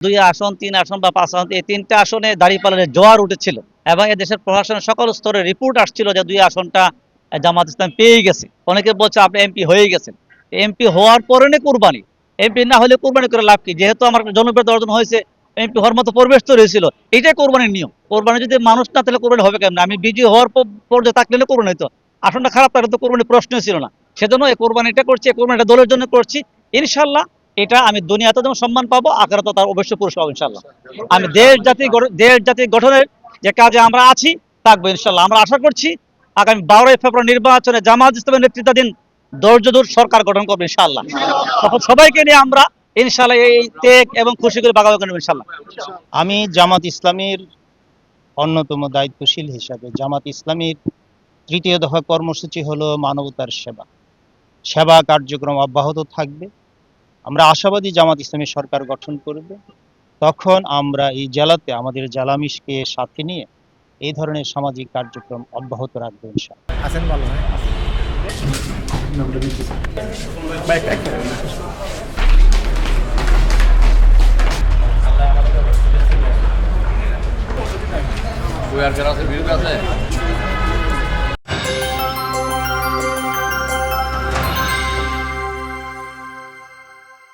দুই আসন, তিন আসন বা পাঁচ আসন, এই তিনটা আসনে দাঁড়িপাল্লার জোয়ার উঠেছিল এবং দেশের প্রশাসনের সকল স্তরে রিপোর্ট আসছিল যে দুই আসনটা জামাত ইসলাম পেয়ে গেছে। অনেকে বলছে আপনি এমপি হয়ে গেছেন। এমপি হওয়ার পরে কুরবানি। এমপি না হলে কুরবানি করে লাভ কি? যেহেতু আমার জনপ্রিয়তা অর্জন হয়েছে এমপি হওয়ার মতো পরিবেশ তৈরি হয়েছিল। এটাই কোরবানির নিয়ম। কোরবানি যদি মানুষ না তাহলে কোরবানি হবে কেমন? আমি বিজয়ী হওয়ার পর- পর্যায়ে থাকলে কোরবানি হতো আসনটা খারাপ থাকলে তো কোরবানি প্রশ্ন ছিল না। সেজন্য এই কোরবানিটা করছি, এই কোরবানিটা দলের জন্য করছি। ইনশাল্লাহ এটা আমি দুনিয়াতে যেমন সম্মান পাবো আখেরাতে তার অবশ্যই পুরস্কার পাবো ইনশাল্লাহ আমি দেশ জাতি দেশ জাতি গঠনের যে কাজে আমরা আছি, থাকব ইনশাল্লাহ আমরা আশা করছি আগামী বারোই ফেব্রুয়ারি নির্বাচনে জামাত ইসলামের নেতৃত্বাধীন ধৈর্যদূর সরকার গঠন করব ইনশাল্লাহ তখন সবাইকে নিয়ে আমরা ইনশাল্লাহ এই ত্যাগ এবং খুশি করে বাগাবাগি করব ইনশাল্লাহ আমি জামাত ইসলামীর অন্যতম দায়িত্বশীল হিসাবে, জামাত ইসলামীর তৃতীয় দফা কর্মসূচি হলো মানবতার সেবা। সেবা কার্যক্রম অব্যাহত থাকবে। আমরা আশাবাদী জামাত ইসলামী সরকার গঠন করবে। তখন আমরা এই জেলাতে আমাদের জ্বালামিশকে সাথে নিয়ে এই ধরনের সামাজিক কার্যক্রম অব্যাহত রাখব আছেন ভালো.